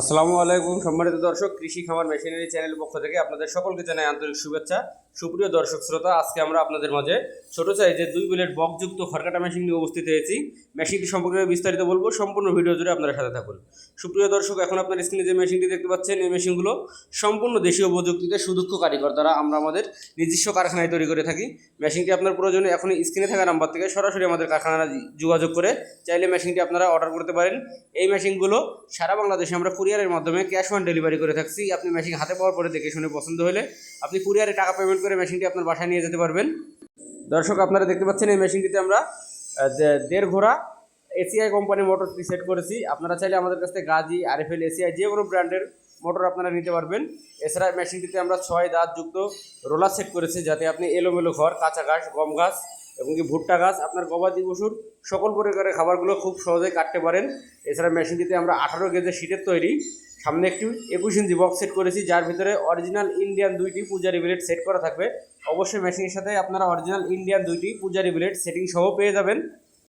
আসসালামু আলাইকুম সম্মানিত দর্শক, কৃষি খামার মেশিনারি চ্যানেল পক্ষ থেকে আপনাদের সকলকে জানাই আন্তরিক শুভেচ্ছা। সুপ্রিয় দর্শক শ্রোতা, আজকে আমরা আপনাদের মাঝে ছোট সাইজের দুই বিলেট বকযুক্ত খড়কাটা মেশিন নিয়ে উপস্থিত হয়েছি। মেশিনটি সম্পর্কে বিস্তারিত বলব, সম্পূর্ণ ভিডিও জুড়ে আপনারা সাথে থাকুন। সুপ্রিয় দর্শক, এখন আপনার স্ক্রিনে যে মেশিনটি দেখতে পাচ্ছেন, এই মেশিনগুলো সম্পূর্ণ দেশীয় প্রযুক্তিতে সুদক্ষ কারিগর দ্বারা আমরা আমাদের নিজস্ব কারখানায় তৈরি করে থাকি। মেশিনটি আপনার প্রয়োজনে এখন স্ক্রিনে থাকা নাম্বার থেকে সরাসরি আমাদের কারখানায় যোগাযোগ করে চাইলে মেশিনটি আপনারা অর্ডার করতে পারেন। এই মেশিনগুলো সারা বাংলাদেশে আমরা কুরিয়ারের মাধ্যমে ক্যাশ অন ডেলিভারি করে থাকছি। আপনি মেশিন হাতে পাওয়ার পরে দেখে শুনে পছন্দ হলে আপনি কুরিয়ারে টাকা পেমেন্ট করে মেশিনটি আপনার বাসায় নিয়ে যেতে পারবেন। দর্শক, আপনারা দেখতে পাচ্ছেন এই মেশিনটিতে আমরা দেড় ঘোড়া এসিআই কোম্পানির মোটরটি সেট করেছি। আপনারা চাইলে আমাদের কাছ থেকে গাজি আরএফএল এসিআই যে কোনো ব্র্যান্ডের মোটর আপনারা নিতে পারবেন। এছাড়া মেশিনটিতে আমরা ছয় দাঁত যুক্ত রোলার সেট করেছি, যাতে আপনি এলোমেলো ঘর, কাঁচা ঘাস, গম ঘাস এবং কি ভুট্টা গাছ আপনার গবাদি পশুর সকল প্রকারের খাবারগুলো খুব সহজেই কাটতে পারেন। এছাড়া মেশিনটিতে আমরা আঠারো গেজের শীটের তৈরি। সামনে একটি একুশ ইঞ্চি বক্স সেট করেছি, যার ভিতরে অরিজিনাল ইন্ডিয়ান দুইটি পূজারি ব্লেড সেট করা থাকবে। অবশ্যই মেশিনের সাথে আপনারা অরিজিনাল ইন্ডিয়ান দুইটি পূজারি ব্লেড সেটিং সহ পেয়ে যাবেন।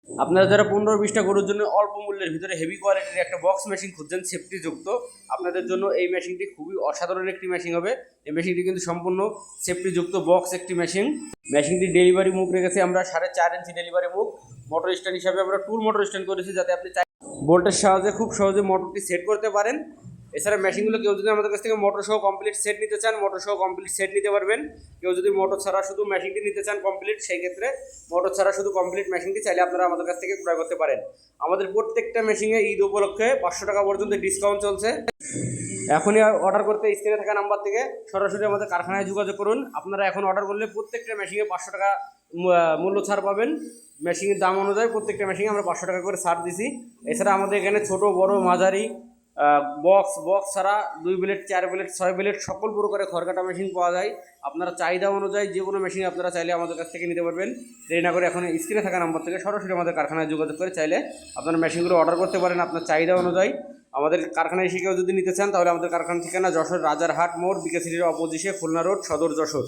আপনারা যারা পনেরো বিশটা গরুর জন্য অল্প মূল্যের ভিতরে হেভি কোয়ালিটির একটা বক্স মেশিন খুঁজছেন সেফটি যুক্ত আপনাদের জন্য এই মেশিনটি খুবই অসাধারণ একটি মেশিন হবে। এই মেশিনটি কিন্তু সম্পূর্ণ সেফটি যুক্ত বক্স একটি মেশিন মেশিনটি ডেলিভারি মুখ রেখেছি আমরা, সাড়ে চার ইঞ্চি ডেলিভারি মুখ। মোটর স্ট্যান্ড হিসাবে আমরা টুল মোটর স্ট্যান্ড করেছি যাতে আপনি বোল্টের সাহায্যে খুব সহজে মোটরটি সেট করতে পারেন। এছাড়া মেশিনগুলো কেউ যদি আমাদের কাছ থেকে মোটর সহ কমপ্লিট সেট নিতে চান মোটর সহ কমপ্লিট সেট নিতে পারবেন। কেউ যদি মোটর ছাড়া শুধু মেশিনটি নিতে চান কমপ্লিট সেই ক্ষেত্রে মোটর ছাড়া শুধু কমপ্লিট মেশিনটি চাইলে আপনারা আমাদের কাছ থেকে ক্রয় করতে পারেন। আমাদের প্রত্যেকটা মেশিনে ঈদ উপলক্ষে পাঁচশো টাকা পর্যন্ত ডিসকাউন্ট চলছে। এখনই অর্ডার করতে স্ক্রিনে থাকা নাম্বার থেকে সরাসরি আমাদের কারখানায় যোগাযোগ করুন। আপনারা এখন অর্ডার করলে প্রত্যেকটা মেশিনে পাঁচশো টাকা মূল্য ছাড় পাবেন। মেশিনের দাম অনুযায়ী প্রত্যেকটা মেশিনে আমরা পাঁচশো টাকা করে ছাড় দিছি। এছাড়া আমাদের এখানে ছোট, বড়, মাঝারি বক্স বক্স ছাড়া দুই প্লেট চার প্লেট ছয় প্লেট সকল প্রকারের খড়কাটা মেশিন পাওয়া যায়। আপনারা চাহিদা অনুযায়ী যে কোনো মেশিন আপনারা চাইলে আমাদের কাছ থেকে নিতে পারবেন। দেরি না করে এখন স্ক্রিনে থাকা নাম্বার থেকে সরাসরি আমাদের কারখানায় যোগাযোগ করে চাইলে আপনারা মেশিনগুলো অর্ডার করতে পারেন আপনার চাহিদা অনুযায়ী। আমাদের কারখানায় এসে কেউ যদি নিতে চান তাহলে আমাদের কারখানা ঠিকানা যশোর রাজারহাট মোড় বিকেসিটির অপোজিশে খুলনা রোড সদর যশোর।